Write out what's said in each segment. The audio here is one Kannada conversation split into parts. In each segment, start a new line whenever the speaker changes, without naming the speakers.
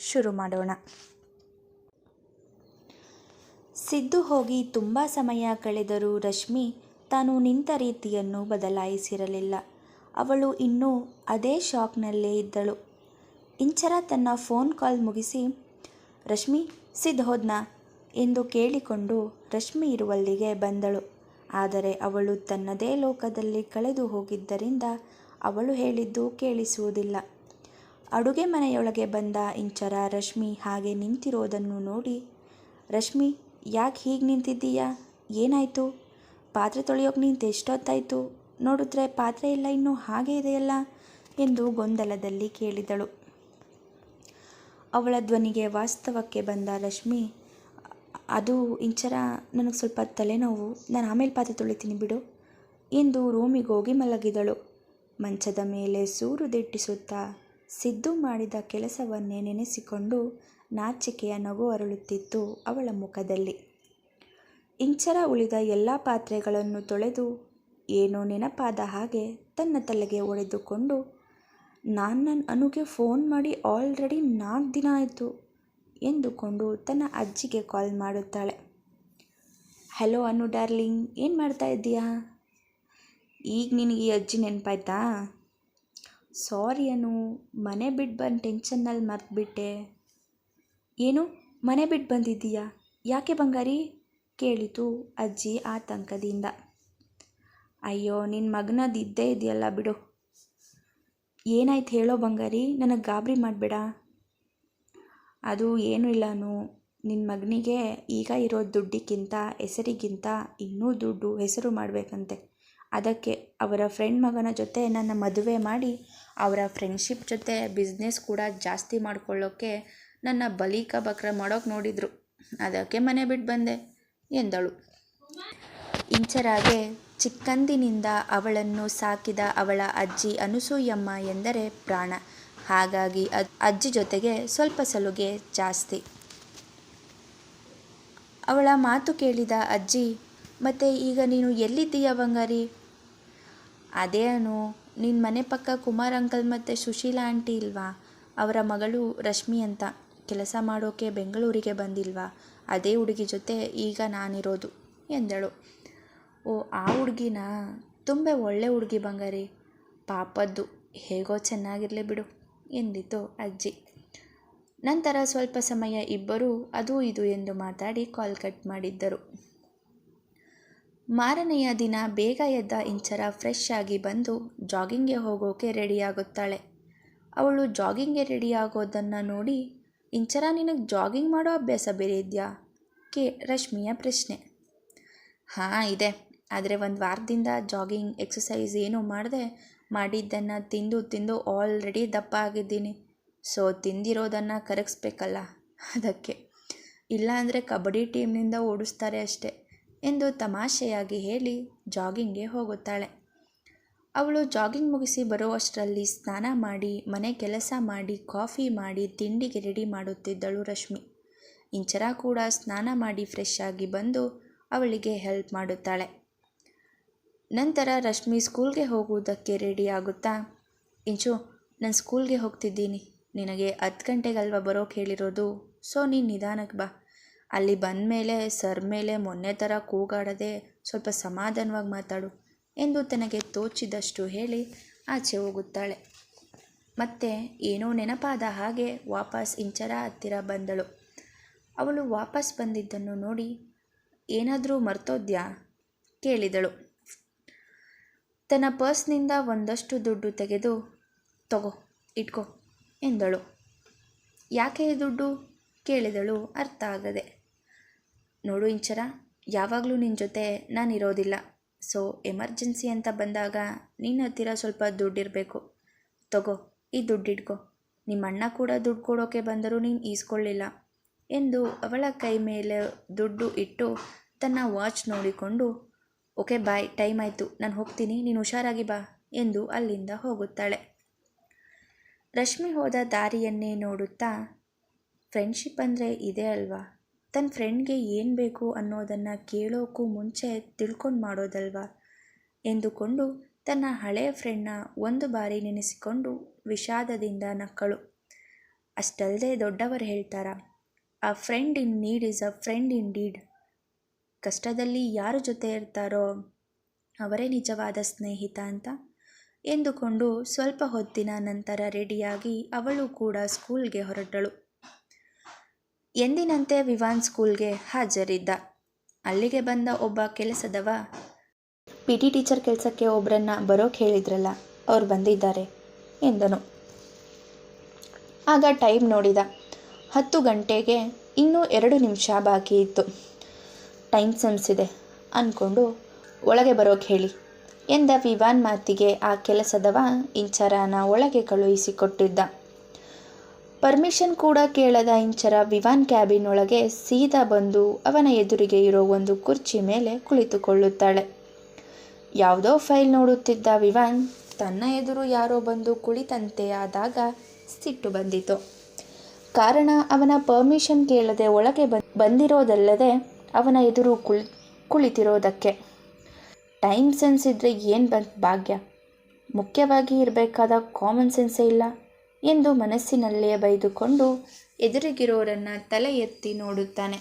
ಶುರು ಮಾಡೋಣ. ಸಿದ್ದು ಹೋಗಿ ತುಂಬ ಸಮಯ ಕಳೆದರೂ ರಶ್ಮಿ ತಾನು ನಿಂತ ರೀತಿಯನ್ನು ಬದಲಾಯಿಸಿರಲಿಲ್ಲ. ಅವಳು ಇನ್ನೂ ಅದೇ ಶಾಕ್ನಲ್ಲೇ ಇದ್ದಳು. ಇಂಚರ ತನ್ನ ಫೋನ್ ಕಾಲ್ ಮುಗಿಸಿ, ರಶ್ಮಿ, ಸಿದ್ದು ಹೋದ್ನಾ? ಎಂದು ಕೇಳಿಕೊಂಡು ರಶ್ಮಿ ಇರುವಲ್ಲಿಗೆ ಬಂದಳು. ಆದರೆ ಅವಳು ತನ್ನದೇ ಲೋಕದಲ್ಲಿ ಕಳೆದು ಹೋಗಿದ್ದರಿಂದ ಅವಳು ಹೇಳಿದ್ದು ಕೇಳಿಸುವುದಿಲ್ಲ. ಅಡುಗೆ ಮನೆಯೊಳಗೆ ಬಂದ ಇಂಚರ ರಶ್ಮಿ ಹಾಗೆ ನಿಂತಿರೋದನ್ನು ನೋಡಿ, ರಶ್ಮಿ, ಯಾಕೆ ಹೀಗೆ ನಿಂತಿದ್ದೀಯಾ? ಏನಾಯಿತು? ಪಾತ್ರೆ ತೊಳೆಯೋಕೆ ನಿಂತು ಎಷ್ಟೊತ್ತಾಯಿತು? ನೋಡಿದ್ರೆ ಪಾತ್ರೆ ಇಲ್ಲ ಇನ್ನೂ ಹಾಗೆ ಇದೆಯಲ್ಲ? ಎಂದು ಗೊಂದಲದಲ್ಲಿ ಕೇಳಿದಳು. ಅವಳ ಧ್ವನಿಗೆ ವಾಸ್ತವಕ್ಕೆ ಬಂದ ರಶ್ಮಿ, ಅದು ಇಂಚರ, ನನಗೆ ಸ್ವಲ್ಪ ತಲೆನೋವು, ನಾನು ಆಮೇಲೆ ಪಾತ್ರೆ ತೊಳಿತೀನಿ ಬಿಡು, ಎಂದು ರೂಮಿಗೋಗಿ ಮಲಗಿದಳು. ಮಂಚದ ಮೇಲೆ ಸೂರು ದಿಟ್ಟಿಸುತ್ತಾ ಸಿದ್ದು ಮಾಡಿದ ಕೆಲಸವನ್ನೇ ನೆನೆಸಿಕೊಂಡು ನಾಚಿಕೆಯ ನಗು ಅರಳುತ್ತಿತ್ತು ಅವಳ ಮುಖದಲ್ಲಿ. ಇಂಚರ ಉಳಿದ ಎಲ್ಲ ಪಾತ್ರೆಗಳನ್ನು ತೊಳೆದು ಏನೋ ನೆನಪಾದ ಹಾಗೆ ತನ್ನ ತಲೆಗೆ ಒಡೆದುಕೊಂಡು ನಾನು ನನ್ನ ಅನುಗೆ ಫೋನ್ ಮಾಡಿ ಆಲ್ರೆಡಿ ನಾಲ್ಕು ದಿನ ಆಯಿತು ಎಂದುಕೊಂಡು ತನ್ನ ಅಜ್ಜಿಗೆ ಕಾಲ್ ಮಾಡುತ್ತಾಳೆ. ಹಲೋ ಅನು ಡಾರ್ಲಿಂಗ್, ಏನು ಮಾಡ್ತಾ ಇದ್ದೀಯಾ? ಈಗ ನಿನಗೆ ಈ ಅಜ್ಜಿ ನೆನಪಾಯ್ತಾ? ಸಾರಿ ಅನು, ಮನೆ ಬಿಟ್ಟು ಬಂದು ಟೆನ್ಷನ್ನಲ್ಲಿ ಮರೆತುಬಿಟ್ಟೆ. ಏನು, ಮನೆ ಬಿಟ್ಟು ಬಂದಿದ್ದೀಯಾ? ಯಾಕೆ ಬಂಗಾರಿ? ಕೇಳಿತು ಅಜ್ಜಿ ಆತಂಕದಿಂದ. ಅಯ್ಯೋ ನಿನ್ನ ಮಗನದ್ದು ಇದ್ದೇ ಇದೆಯಲ್ಲ ಬಿಡು. ಏನಾಯ್ತು ಹೇಳೋ ಬಂಗಾರಿ, ನನಗೆ ಗಾಬರಿ ಮಾಡಬೇಡ. ಅದು ಏನೂ ಇಲ್ಲನು ನಿನ್ನ ಮಗನಿಗೆ ಈಗ ಇರೋ ದುಡ್ಡಿಗಿಂತ ಹೆಸರಿಗಿಂತ ಇನ್ನೂ ದುಡ್ಡು ಹೆಸರು ಮಾಡಬೇಕಂತೆ. ಅದಕ್ಕೆ ಅವರ ಫ್ರೆಂಡ್ ಮಗನ ಜೊತೆ ನನ್ನ ಮದುವೆ ಮಾಡಿ, ಅವರ ಫ್ರೆಂಡ್ಶಿಪ್ ಜೊತೆ ಬಿಸ್ನೆಸ್ ಕೂಡ ಜಾಸ್ತಿ ಮಾಡ್ಕೊಳ್ಳೋಕ್ಕೆ ನನ್ನ ಬಲಿಕ ಬಕ್ರ ಮಾಡೋಕೆ ನೋಡಿದರು. ಅದಕ್ಕೆ ಮನೆ ಬಿಟ್ಟು ಬಂದೆ, ಎಂದಳು. ಇಂಚರಾಗೆ ಚಿಕ್ಕಂದಿನಿಂದ ಅವಳನ್ನು ಸಾಕಿದ ಅವಳ ಅಜ್ಜಿ ಅನುಸೂಯಮ್ಮ ಎಂದರೆ ಪ್ರಾಣ. ಹಾಗಾಗಿ ಅಜ್ಜಿ ಜೊತೆಗೆ ಸ್ವಲ್ಪ ಸಲುಗೆ ಜಾಸ್ತಿ. ಅವಳ ಮಾತು ಕೇಳಿದ ಅಜ್ಜಿ, ಮತ್ತೆ ಈಗ ನೀನು ಎಲ್ಲಿದ್ದೀಯ ಬಂಗಾರಿ? ಅದೇ ಅನು ನಿನ್ನ ಮನೆ ಪಕ್ಕ ಕುಮಾರ್ ಅಂಕಲ್ ಮತ್ತು ಸುಶೀಲಾ ಆಂಟಿ ಇಲ್ವಾ? ಅವರ ಮಗಳು ರಶ್ಮಿ ಅಂತ. ಕೆಲಸ ಮಾಡೋಕೆ ಬೆಂಗಳೂರಿಗೆ ಬಂದಿಲ್ವಾ? ಅದೇ ಹುಡುಗಿ ಜೊತೆ ಈಗ ನಾನಿರೋದು, ಎಂದಳು. ಓ, ಆ ಹುಡುಗಿನ? ತುಂಬ ಒಳ್ಳೆ ಹುಡುಗಿ ಬಂಗಾರಿ. ಪಾಪದ್ದು, ಹೇಗೋ ಚೆನ್ನಾಗಿರಲಿ ಬಿಡು, ಎಂದಿತು ಅಜ್ಜಿ. ನಂತರ ಸ್ವಲ್ಪ ಸಮಯ ಇಬ್ಬರೂ, ಅದು ಇದು ಎಂದು ಮಾತಾಡಿ ಕಾಲ್ ಕಟ್ ಮಾಡಿದ್ದರು. ಮಾರನೆಯ ದಿನ ಬೇಗ ಎದ್ದ ಇಂಚರ ಫ್ರೆಶ್ ಆಗಿ ಬಂದು ಜಾಗಿಂಗ್ಗೆ ಹೋಗೋಕೆ ರೆಡಿಯಾಗುತ್ತಾಳೆ ಅವಳು ಜಾಗಿಂಗ್ಗೆ ರೆಡಿಯಾಗೋದನ್ನು ನೋಡಿ, ಇಂಚರ, ನಿನಗೆ ಜಾಗಿಂಗ್ ಮಾಡೋ ಅಭ್ಯಾಸ ಬೇರೆ ಇದೆಯಾ? ಕೆ. ರಶ್ಮಿಯ ಪ್ರಶ್ನೆ. ಹಾಂ, ಇದೆ. ಆದರೆ ಒಂದು ವಾರದಿಂದ ಜಾಗಿಂಗ್ ಎಕ್ಸಸೈಸ್ ಏನೂ ಮಾಡದೆ, ಮಾಡಿದ್ದನ್ನು ತಿಂದು ತಿಂದು ಆಲ್ರೆಡಿ ದಪ್ಪ ಆಗಿದ್ದೀನಿ. ಸೊ ತಿಂದಿರೋದನ್ನು ಕರಗಿಸ್ಬೇಕಲ್ಲ? ಅದಕ್ಕೆ. ಇಲ್ಲಾಂದರೆ ಕಬಡ್ಡಿ ಟೀಮ್ನಿಂದ ಓಡಿಸ್ತಾರೆ ಅಷ್ಟೆ. ಎಂದು ತಮಾಷೆಯಾಗಿ ಹೇಳಿ ಜಾಗಿಂಗ್ಗೆ ಹೋಗುತ್ತಾಳೆ. ಅವಳು ಜಾಗಿಂಗ್ ಮುಗಿಸಿ ಬರುವಷ್ಟರಲ್ಲಿ ಸ್ನಾನ ಮಾಡಿ, ಮನೆ ಕೆಲಸ ಮಾಡಿ, ಕಾಫಿ ಮಾಡಿ, ತಿಂಡಿಗೆ ರೆಡಿ ಮಾಡುತ್ತಿದ್ದಳು ರಶ್ಮಿ. ಇಂಚರ ಕೂಡ ಸ್ನಾನ ಮಾಡಿ ಫ್ರೆಶ್ ಆಗಿ ಬಂದು ಅವಳಿಗೆ ಹೆಲ್ಪ್ ಮಾಡುತ್ತಾಳೆ. ನಂತರ ರಶ್ಮಿ ಸ್ಕೂಲ್ಗೆ ಹೋಗುವುದಕ್ಕೆ ರೆಡಿ ಆಗುತ್ತಾ, ಇಂಚು, ನಾನು ಸ್ಕೂಲ್ಗೆ ಹೋಗ್ತಿದ್ದೀನಿ. ನಿನಗೆ ಹತ್ತು ಗಂಟೆಗಲ್ವ ಬರೋಕೆ ಹೇಳಿರೋದು? ಸೊ ನೀನು ನಿಧಾನಕ್ಕೆ ಬಾ. ಅಲ್ಲಿ ಬಂದ ಮೇಲೆ ಸರ್ ಮೇಲೆ ಮೊನ್ನೆ ಥರ ಕೂಗಾಡದೆ ಸ್ವಲ್ಪ ಸಮಾಧಾನವಾಗಿ ಮಾತಾಡು ಎಂದು ತನಗೆ ತೋಚಿದಷ್ಟು ಹೇಳಿ ಆಚೆ ಹೋಗುತ್ತಾಳೆ. ಮತ್ತೆ ಏನೋ ನೆನಪಾದ ಹಾಗೆ ವಾಪಸ್ ಇಂಚರ ಹತ್ತಿರ ಬಂದಳು. ಅವಳು ವಾಪಸ್ ಬಂದಿದ್ದನ್ನು ನೋಡಿ ಏನಾದರೂ ಮರ್ತೋದ್ಯಾ? ಕೇಳಿದಳು. ತನ್ನ ಪರ್ಸ್ನಿಂದ ಒಂದಷ್ಟು ದುಡ್ಡು ತೆಗೆದು, ತಗೋ, ಇಟ್ಕೋ, ಎಂದಳು. ಯಾಕೆ ದುಡ್ಡು? ಕೇಳಿದಳು ಅರ್ಥ ಆಗದೆ. ನೋಡು ಇಂಚರ ಯಾವಾಗಲೂ ನಿನ್ನ ಜೊತೆ ನಾನು ಇರೋದಿಲ್ಲ. ಸೊ ಎಮರ್ಜೆನ್ಸಿ ಅಂತ ಬಂದಾಗ ನಿನ್ನ ಹತ್ತಿರ ಸ್ವಲ್ಪ ದುಡ್ಡಿರಬೇಕು ತಗೋ, ಈ ದುಡ್ಡು ಇಟ್ಕೋ. ನಿಮ್ಮ ಅಣ್ಣ ಕೂಡ ದುಡ್ಡು ಕೊಡೋಕೆ ಬಂದರೂ ನೀನು ಈಸ್ಕೊಳ್ಳಿಲ್ಲ ಎಂದು ಅವಳ ಕೈ ಮೇಲೆ ದುಡ್ಡು ಇಟ್ಟು ತನ್ನ ವಾಚ್ ನೋಡಿಕೊಂಡು, ಓಕೆ, ಬಾಯ್, ಟೈಮ್ ಆಯಿತು. ನಾನು ಹೋಗ್ತೀನಿ. ನೀನು ಹುಷಾರಾಗಿ ಬಾ ಎಂದು ಅಲ್ಲಿಂದ ಹೋಗುತ್ತಾಳೆ. ರಶ್ಮಿ ಹೋದ ದಾರಿಯನ್ನೇ ನೋಡುತ್ತಾ ಫ್ರೆಂಡ್ಶಿಪ್ ಅಂದರೆ ಇದೇ ಅಲ್ವಾ? ತನ್ನ ಫ್ರೆಂಡ್ಗೆ ಏನು ಬೇಕು ಅನ್ನೋದನ್ನು ಕೇಳೋಕ್ಕೂ ಮುಂಚೆ ತಿಳ್ಕೊಂಡು ಮಾಡೋದಲ್ವಾ? ಎಂದುಕೊಂಡು ತನ್ನ ಹಳೆಯ ಫ್ರೆಂಡ್ನ ಒಂದು ಬಾರಿ ನೆನೆಸಿಕೊಂಡು ವಿಷಾದದಿಂದ ನಕ್ಕಳು. ಅಷ್ಟಲ್ಲದೆ ದೊಡ್ಡವರು ಹೇಳ್ತಾರ a friend in need is a friend in deed ಕಷ್ಟದಲ್ಲಿ ಯಾರ ಜೊತೆ ಇರ್ತಾರೋ ಅವರೇ ನಿಜವಾದ ಸ್ನೇಹಿತ ಅಂತ? ಎಂದುಕೊಂಡು ಸ್ವಲ್ಪ ಹೊತ್ತಿನ ನಂತರ ರೆಡಿಯಾಗಿ ಅವಳು ಕೂಡ ಸ್ಕೂಲ್ಗೆ ಹೊರಟಳು. ಎಂದಿನಂತೆ ವಿವಾನ್ ಸ್ಕೂಲ್ಗೆ ಹಾಜರಿದ್ದ. ಅಲ್ಲಿಗೆ ಬಂದ ಒಬ್ಬ ಕೆಲಸದವ, ಪಿ ಟಿ ಟೀಚರ್ ಕೆಲಸಕ್ಕೆ ಒಬ್ಬರನ್ನ ಬರೋಕೆ ಹೇಳಿದ್ರಲ್ಲ, ಅವ್ರು ಬಂದಿದ್ದಾರೆ, ಎಂದನು. ಆಗ ಟೈಮ್ ನೋಡಿದ ಹತ್ತು ಗಂಟೆಗೆ ಇನ್ನೂ ಎರಡು ನಿಮಿಷ ಬಾಕಿ ಇತ್ತು. ಟೈಮ್ ಸೆನ್ಸ್ ಇದೆ ಅಂದ್ಕೊಂಡು ಒಳಗೆ ಬರೋಕೆ ಹೇಳಿ, ಎಂದ ವಿವಾನ್ ಮಾತಿಗೆ ಆ ಕೆಲಸದವ ಇಂಚರನ ಒಳಗೆ ಕಳುಹಿಸಿಕೊಟ್ಟಿದ್ದ. ಪರ್ಮಿಷನ್ ಕೂಡ ಕೇಳದ ಇಂಚರ ವಿವಾನ್ ಕ್ಯಾಬಿನ್ ಒಳಗೆ ಸೀದಾ ಬಂದು ಅವನ ಎದುರಿಗೆ ಇರೋ ಒಂದು ಕುರ್ಚಿ ಮೇಲೆ ಕುಳಿತುಕೊಳ್ಳುತ್ತಾಳೆ. ಯಾವುದೋ ಫೈಲ್ ನೋಡುತ್ತಿದ್ದ ವಿವಾನ್ ತನ್ನ ಎದುರು ಯಾರೋ ಬಂದು ಕುಳಿತಂತೆ ಆದಾಗ ಸಿಟ್ಟು ಬಂದಿತು. ಕಾರಣ ಅವನ ಪರ್ಮಿಷನ್ ಕೇಳದೆ ಒಳಗೆ ಬಂದಿರೋದಲ್ಲದೆ ಅವನ ಎದುರು ಕುಳಿ ಕುಳಿತಿರೋದಕ್ಕೆ. ಟೈಮ್ ಸೆನ್ಸ್ ಇದ್ದರೆ ಏನು ಬಂತು ಭಾಗ್ಯ? ಮುಖ್ಯವಾಗಿ ಇರಬೇಕಾದ ಕಾಮನ್ ಸೆನ್ಸೇ ಇಲ್ಲ. ಎಂದು ಮನಸ್ಸಿನಲ್ಲೇ ಬೈದುಕೊಂಡು ಎದುರಿಗಿರೋರನ್ನು ತಲೆ ಎತ್ತಿ ನೋಡುತ್ತಾನೆ.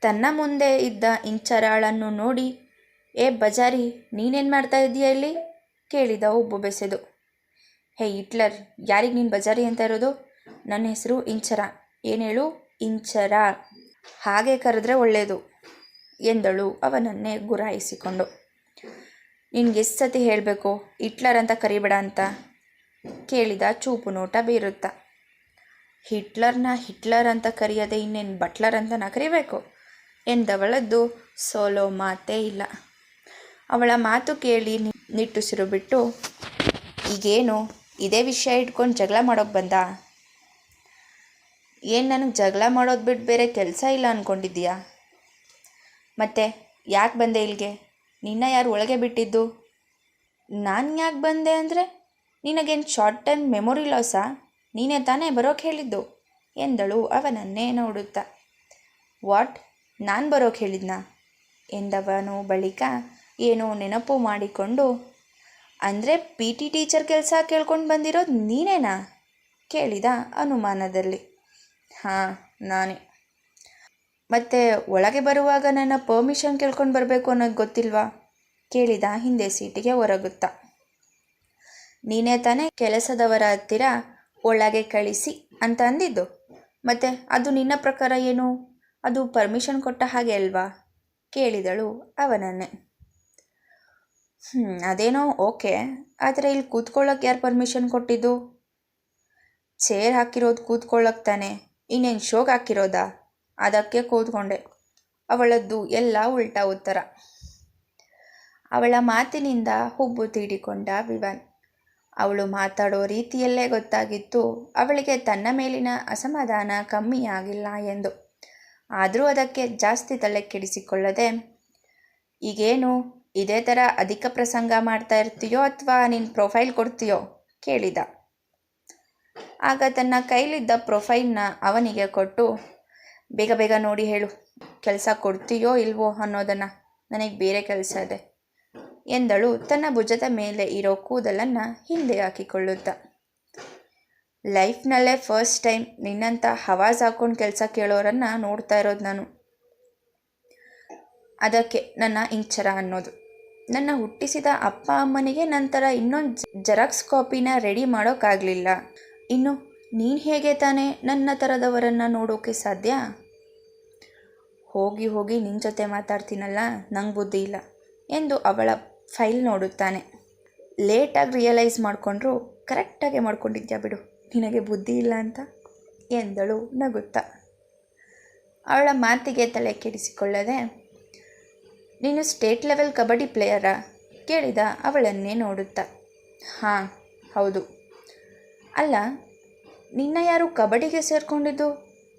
ತನ್ನ ಮುಂದೆ ಇದ್ದ ಇಂಚರಾಳನ್ನು ನೋಡಿ, ಏ ಬಜಾರಿ, ನೀನೇನು ಮಾಡ್ತಾ ಇದ್ದೀಯ ಇಲ್ಲಿ? ಕೇಳಿದ ಒಬ್ಬ ಬೆಸೆದು. ಹೇ ಹಿಟ್ಲರ್, ಯಾರಿಗೆ ನೀನು ಬಜಾರಿ ಅಂತ ಇರೋದು? ನನ್ನ ಹೆಸರು ಇಂಚರ. ಏನೇಳು ಇಂಚರ. ಹಾಗೆ ಕರೆದ್ರೆ ಒಳ್ಳೆಯದು ಎಂದಳು ಅವನನ್ನೇ ಗುರಾಯಿಸಿಕೊಂಡು. ನಿನ್ಗೆ ಎಷ್ಟು ಸತಿ ಹೇಳಬೇಕು, ಹಿಟ್ಲರ್ ಅಂತ ಕರಿಬೇಡ ಅಂತ? ಕೇಳಿದ ಚೂಪು ನೋಟ ಬೀರುತ್ತ. ಹಿಟ್ಲರ್ನ ಹಿಟ್ಲರ್ ಅಂತ ಕರೆಯದೆ ಇನ್ನೇನು ಬಟ್ಲರ್ ಅಂತ ನಾ ಕರಿಬೇಕು? ಎಂದವಳದ್ದು ಸೋಲೋ ಮಾತೇ ಇಲ್ಲ. ಅವಳ ಮಾತು ಕೇಳಿ ನಿಟ್ಟುಸಿರು ಬಿಟ್ಟು, ಈಗೇನು ಇದೇ ವಿಷಯ ಇಟ್ಕೊಂಡು ಜಗಳ ಮಾಡೋಕ್ಕೆ ಬಂದ? ಏನು ನನಗೆ ಜಗಳ ಮಾಡೋದು ಬಿಟ್ಟು ಬೇರೆ ಕೆಲಸ ಇಲ್ಲ ಅಂದ್ಕೊಂಡಿದ್ದೀಯಾ ಮತ್ತೆ ಯಾಕೆ ಬಂದೆ ಇಲ್ಲಿಗೆ ನಿನ್ನ ಯಾರು ಒಳಗೆ ಬಿಟ್ಟಿದ್ದು? ನಾನು ಯಾಕೆ ಬಂದೆ ಅಂದರೆ? ನಿನಗೇನು ಶಾರ್ಟ್ ಟರ್ಮ್ ಮೆಮೊರಿ ಲಾಸಾ ನೀನೇ ತಾನೇ ಬರೋಕೆ ಹೇಳಿದ್ದು? ಎಂದಳು ಅವನನ್ನೇ ನೋಡುತ್ತಾ. ವಾಟ್ ನಾನು ಬರೋಕೆ ಹೇಳಿದ್ನಾ? ಎಂದವನು ಬಳಿಕ ಏನೋ ನೆನಪು ಮಾಡಿಕೊಂಡು, ಅಂದರೆ ಪಿ ಟಿ ಟೀಚರ್ ಕೆಲಸ ಕೇಳ್ಕೊಂಡು ಬಂದಿರೋದು ನೀನೇನಾ? ಕೇಳಿದ ಅನುಮಾನದಲ್ಲಿ. ಹಾಂ, ನಾನೇ. ಮತ್ತೆ ಒಳಗೆ ಬರುವಾಗ ನನ್ನ ಪರ್ಮಿಷನ್ ಕೇಳ್ಕೊಂಡು ಬರಬೇಕು ಅನ್ನೋದು ಗೊತ್ತಿಲ್ವಾ? ಕೇಳಿದ ಹಿಂದೆ ಸೀಟಿಗೆ ಹೊರಗುತ್ತಾ ನೀನೇ ತಾನೇ ಕೆಲಸದವರ ಹತ್ತಿರ ಒಳಗೆ ಕಳಿಸಿ ಅಂತ ಅಂದಿದ್ದು. ಮತ್ತೆ ಅದು ನಿನ್ನ ಪ್ರಕಾರ ಏನು? ಅದು ಪರ್ಮಿಷನ್ ಕೊಟ್ಟ ಹಾಗೆ ಅಲ್ವಾ? ಕೇಳಿದಳು ಅವನನ್ನೇ. ಹ್ಞೂ ಅದೇನೋ ಓಕೆ. ಆದರೆ ಇಲ್ಲಿ ಕೂತ್ಕೊಳ್ಳೋಕೆ ಯಾರು ಪರ್ಮಿಷನ್ ಕೊಟ್ಟಿದ್ದು? ಚೇರ್ ಹಾಕಿರೋದು ಕೂತ್ಕೊಳ್ಳೋಕೆ ತಾನೆ. ಇನ್ನೇನು ಶೋಗ್ ಹಾಕಿರೋದಾ? ಅದಕ್ಕೆ ಕೂತ್ಕೊಂಡೆ. ಅವಳದ್ದು ಎಲ್ಲ ಉಲ್ಟಾ ಉತ್ತರ. ಅವಳ ಮಾತಿನಿಂದ ಹುಬ್ಬು ತೀಡಿಕೊಂಡ ವಿವಾನ್. ಅವಳು ಮಾತಾಡೋ ರೀತಿಯಲ್ಲೇ ಗೊತ್ತಾಗಿತ್ತು. ಅವಳಿಗೆ ತನ್ನ ಮೇಲಿನ ಅಸಮಾಧಾನ ಕಮ್ಮಿಯಾಗಿಲ್ಲ ಎಂದು. ಆದರೂ ಅದಕ್ಕೆ ಜಾಸ್ತಿ ತಲೆ ಕೆಡಿಸಿಕೊಳ್ಳದೆ ಈಗೇನು? ಇದೇ ಥರ ಅಧಿಕ ಪ್ರಸಂಗ ಮಾಡ್ತಾ ಇರ್ತೀಯೋ ಅಥವಾ ನಿನ್ನ ಪ್ರೊಫೈಲ್ ಕೊಡ್ತೀಯೋ? ಕೇಳಿದ. ಆಗ ತನ್ನ ಕೈಲಿದ್ದ ಪ್ರೊಫೈಲ್ನ ಅವನಿಗೆ ಕೊಟ್ಟು, ಬೇಗ ಬೇಗ ನೋಡಿ ಹೇಳು. ಕೆಲಸ ಕೊಡ್ತೀಯೋ ಇಲ್ವೋ ಅನ್ನೋದನ್ನು. ನನಗೆ ಬೇರೆ ಕೆಲಸ ಇದೆ. ಎಂದಳು. ತನ್ನ ಭುಜದ ಮೇಲೆ ಇರೋ ಕೂದಲನ್ನು ಹಿಂದೆ ಹಾಕಿಕೊಳ್ಳುತ್ತಾ. ಲೈಫ್ನಲ್ಲೇ ಫಸ್ಟ್ ಟೈಮ್ ನಿನ್ನಂಥ ಹವಾಜ್ ಹಾಕೊಂಡು ಕೆಲಸ ಕೇಳೋರನ್ನು ನೋಡ್ತಾ ಇರೋದು ನಾನು. ಅದಕ್ಕೆ ನನ್ನ ಇಂಚರ ಅನ್ನೋದು. ನನ್ನ ಹುಟ್ಟಿಸಿದ ಅಪ್ಪ ಅಮ್ಮನಿಗೆ ನಂತರ ಇನ್ನೊಂದು ಜೆರಾಕ್ಸ್ ಕಾಪಿನ ರೆಡಿ ಮಾಡೋಕ್ಕಾಗಲಿಲ್ಲ. ಇನ್ನು ನೀನು ಹೇಗೆ ತಾನೇ ನನ್ನ ಥರದವರನ್ನು ನೋಡೋಕೆ ಸಾಧ್ಯ? ಹೋಗಿ ಹೋಗಿ ನಿನ್ನ ಜೊತೆ ಮಾತಾಡ್ತೀನಲ್ಲ, ನಂಗೆ ಬುದ್ಧಿ ಇಲ್ಲ ಎಂದು ಅವಳ ಫೈಲ್ ನೋಡುತ್ತಾನೆ. ಲೇಟಾಗಿ ರಿಯಲೈಸ್ ಮಾಡಿಕೊಂಡ್ರು ಕರೆಕ್ಟಾಗೆ ಮಾಡ್ಕೊಂಡಿದ್ಯಾ ಬಿಡು. ನಿನಗೆ ಬುದ್ಧಿ ಇಲ್ಲ ಅಂತ? ಎಂದಳು ನಗುತ್ತಾ. ಅವಳ ಮಾತಿಗೆ ತಲೆ ಕೆಡಿಸಿಕೊಳ್ಳದೆ, ನೀನು ಸ್ಟೇಟ್ ಲೆವೆಲ್ ಕಬಡ್ಡಿ ಪ್ಲೇಯರಾ ಕೇಳಿದ ಅವಳನ್ನೇ ನೋಡುತ್ತಾ. ಹಾಂ, ಹೌದು. ಅಲ್ಲ, ನಿನ್ನ ಯಾರು ಕಬಡ್ಡಿಗೆ ಸೇರಿಕೊಂಡಿದ್ದು?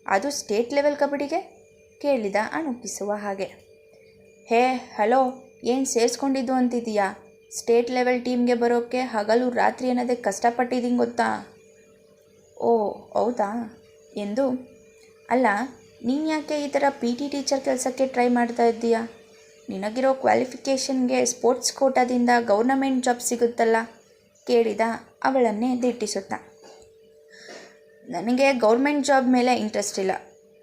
ಅದು ಸ್ಟೇಟ್ ಲೆವೆಲ್ ಕಬಡ್ಡಿಗೆ? ಕೇಳಿದ ಅಣುಕಿಸುವ ಹಾಗೆ. ಹೇ ಹಲೋ ಏನು ಸೇರಿಸ್ಕೊಂಡಿದ್ದು ಅಂತಿದೀಯಾ? ಸ್ಟೇಟ್ ಲೆವೆಲ್ ಟೀಮ್ಗೆ ಬರೋಕ್ಕೆ ಹಗಲು ರಾತ್ರಿ ಅನ್ನೋದೇ ಕಷ್ಟಪಟ್ಟಿದ್ದೀನಿ ಗೊತ್ತಾ? ಓ, ಹೌದಾ? ಎಂದು. ಅಲ್ಲ, ನೀನು ಯಾಕೆ ಈ ಥರ ಪಿ ಟಿ ಟೀಚರ್ ಕೆಲಸಕ್ಕೆ ಟ್ರೈ ಮಾಡ್ತಾ ಇದ್ದೀಯಾ? ನಿನಗಿರೋ ಕ್ವಾಲಿಫಿಕೇಷನ್ಗೆ ಸ್ಪೋರ್ಟ್ಸ್ ಕೋಟಾದಿಂದ ಗೌರ್ನಮೆಂಟ್ ಜಾಬ್ ಸಿಗುತ್ತಲ್ಲ? ಕೇಳಿದ ಅವಳನ್ನೇ ದಿಟ್ಟಿಸುತ್ತ. ನನಗೆ ಗೌರ್ಮೆಂಟ್ ಜಾಬ್ ಮೇಲೆ ಇಂಟ್ರೆಸ್ಟ್ ಇಲ್ಲ.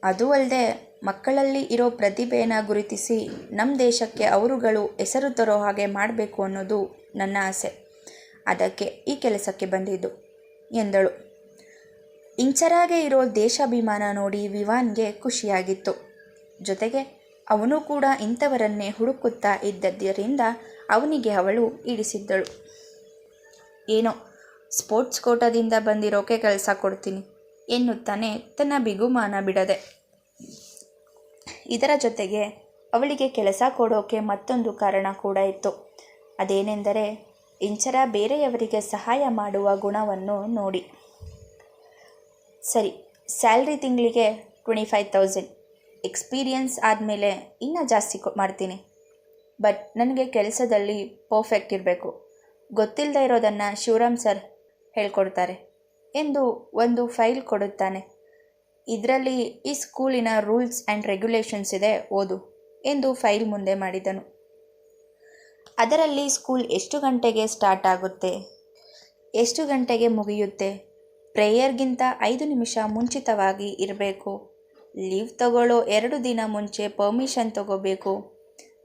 ಅದೂ ಅಲ್ಲದೆ ಮಕ್ಕಳಲ್ಲಿ ಇರೋ ಪ್ರತಿಭೆಯನ್ನ ಗುರುತಿಸಿ ನಮ್ಮ ದೇಶಕ್ಕೆ ಅವರುಗಳು ಹೆಸರು ತರೋ ಹಾಗೆ ಮಾಡಬೇಕು ಅನ್ನೋದು ನನ್ನ ಆಸೆ. ಅದಕ್ಕೆ ಈ ಕೆಲಸಕ್ಕೆ ಬಂದಿದ್ದು, ಎಂದಳು. ಇಂಚರಾಗೆ ಇರೋ ದೇಶಾಭಿಮಾನ ನೋಡಿ ವಿವಾನ್ಗೆ ಖುಷಿಯಾಗಿತ್ತು. ಜೊತೆಗೆ ಅವನು ಕೂಡ ಇಂಥವರನ್ನೇ ಹುಡುಕುತ್ತಾ ಇದ್ದದ್ದರಿಂದ ಅವನಿಗೆ ಅವಳು ಇಡಿಸಿದ್ದಳು. ಏನೋ, ಸ್ಪೋರ್ಟ್ಸ್ ಕೋಟಾದಿಂದ ಬಂದಿರೋಕೆ ಕೆಲಸ ಕೊಡ್ತೀನಿ, ಎನ್ನುತ್ತಾನೆ ತನ್ನ ಬಿಗುಮಾನ ಬಿಡದೆ. ಇದರ ಜೊತೆಗೆ ಅವಳಿಗೆ ಕೆಲಸ ಕೊಡೋಕೆ ಮತ್ತೊಂದು ಕಾರಣ ಕೂಡ ಇತ್ತು. ಅದೇನೆಂದರೆ ಇಂಚರ ಬೇರೆಯವರಿಗೆ ಸಹಾಯ ಮಾಡುವ ಗುಣವನ್ನು ನೋಡಿ. ಸರಿ, ಸ್ಯಾಲ್ರಿ ತಿಂಗಳಿಗೆ ಟ್ವೆಂಟಿ ಫೈವ್ ತೌಸಂಡ್. ಎಕ್ಸ್ಪೀರಿಯನ್ಸ್ ಆದಮೇಲೆ ಇನ್ನೂ ಜಾಸ್ತಿ ಮಾಡ್ತೀನಿ. ಬಟ್ ನನಗೆ ಕೆಲಸದಲ್ಲಿ ಪರ್ಫೆಕ್ಟ್ ಇರಬೇಕು. ಗೊತ್ತಿಲ್ಲದೆ ಇರೋದನ್ನು ಶಿವರಾಮ್ ಸರ್ ಹೇಳ್ಕೊಡ್ತಾರೆ. ಎಂದು ಒಂದು ಫೈಲ್ ಕೊಡುತ್ತಾನೆ. ಇದರಲ್ಲಿ ಈ ಸ್ಕೂಲಿನ ರೂಲ್ಸ್ ಆ್ಯಂಡ್ ರೆಗ್ಯುಲೇಷನ್ಸ್ ಇದೆ, ಓದು ಎಂದು ಫೈಲ್ ಮುಂದೆ ಮಾಡಿದನು. ಅದರಲ್ಲಿ ಸ್ಕೂಲ್ ಎಷ್ಟು ಗಂಟೆಗೆ ಸ್ಟಾರ್ಟ್ ಆಗುತ್ತೆ, ಎಷ್ಟು ಗಂಟೆಗೆ ಮುಗಿಯುತ್ತೆ, ಪ್ರೇಯರ್ಗಿಂತ ಐದು ನಿಮಿಷ ಮುಂಚಿತವಾಗಿ ಇರಬೇಕು, ಲೀವ್ ತಗೊಳ್ಳೋ ಎರಡು ದಿನ ಮುಂಚೆ ಪರ್ಮಿಷನ್ ತಗೋಬೇಕು,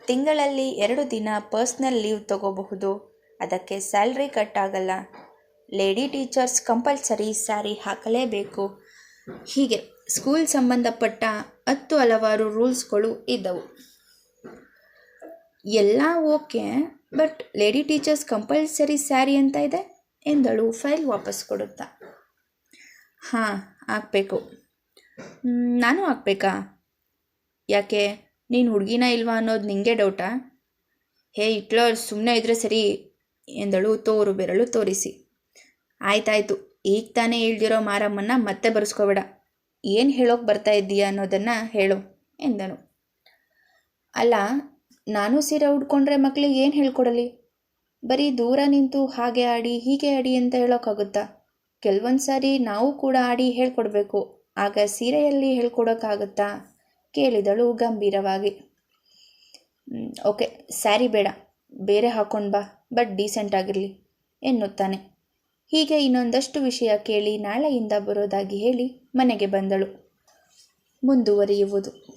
ತಿಂಗಳಲ್ಲಿ ಎರಡು ದಿನ ಪರ್ಸ್ನಲ್ ಲೀವ್ ತಗೋಬಹುದು, ಅದಕ್ಕೆ ಸ್ಯಾಲ್ರಿ ಕಟ್ ಆಗಲ್ಲ, ಲೇಡಿ ಟೀಚರ್ಸ್ ಕಂಪಲ್ಸರಿ ಸ್ಯಾರಿ ಹಾಕಲೇಬೇಕು ಹೀಗೆ ಸ್ಕೂಲ್ ಸಂಬಂಧಪಟ್ಟ ಹತ್ತು ಹಲವಾರು ರೂಲ್ಸ್ಗಳು ಇದ್ದವು. ಎಲ್ಲ okay but lady teachers compulsory sari ಅಂತ ಇದೆ ಎಂದಳು ಫೈಲ್ ವಾಪಸ್ ಕೊಡುತ್ತಾ. ಹಾಂ, ಹಾಕಬೇಕು. ನಾನು ಹಾಕ್ಬೇಕಾ? ಯಾಕೆ, ನೀನು ಹುಡುಗಿನ ಇಲ್ವಾ ಅನ್ನೋದು ನಿಂಗೆ ಡೌಟಾ ಹೇ, ಇಟ್ಲೋ ಸುಮ್ಮನೆ ಇದ್ರೆ ಸರಿ ಎಂದಳು, ತೋರು, ಬೆರಳು ತೋರಿಸಿ. ಆಯ್ತಾಯ್ತು. ಈಗ ತಾನೇ ಇಳ್ದಿರೋ ಮಾರಮ್ಮನ್ನ ಮತ್ತೆ ಬರೆಸ್ಕೋಬೇಡ. ಏನು ಹೇಳೋಕೆ ಬರ್ತಾ ಇದ್ದೀಯಾ ಅನ್ನೋದನ್ನು ಹೇಳು, ಎಂದನು. ಅಲ್ಲ, ನಾನು ಸೀರೆ ಉಟ್ಕೊಂಡ್ರೆ ಮಕ್ಕಳಿಗೆ ಏನು ಹೇಳ್ಕೊಡಲಿ? ಬರೀ ದೂರ ನಿಂತು ಹಾಗೆ ಆಡಿ, ಹೀಗೆ ಆಡಿ ಅಂತ ಹೇಳೋಕ್ಕಾಗುತ್ತಾ ಕೆಲವೊಂದು ಸಾರಿ ನಾವು ಕೂಡ ಆಡಿ ಹೇಳ್ಕೊಡ್ಬೇಕು, ಆಗ ಸೀರೆಯಲ್ಲಿ ಹೇಳ್ಕೊಡೋಕ್ಕಾಗುತ್ತಾ ಕೇಳಿದಳು ಗಂಭೀರವಾಗಿ. ಓಕೆ, ಸ್ಯಾರಿ ಬೇಡ, ಬೇರೆ ಹಾಕ್ಕೊಂಡು ಬಾ, ಬಟ್ ಡೀಸೆಂಟ್ ಆಗಿರಲಿ, ಎನ್ನುತ್ತಾನೆ. ಹೀಗೆ ಇನ್ನೊಂದಷ್ಟು ವಿಷಯ ಕೇಳಿ ನಾಳೆಯಿಂದ ಬರೋದಾಗಿ ಹೇಳಿ ಮನೆಗೆ ಬಂದಳು. ಮುಂದುವರಿಯುವುದು.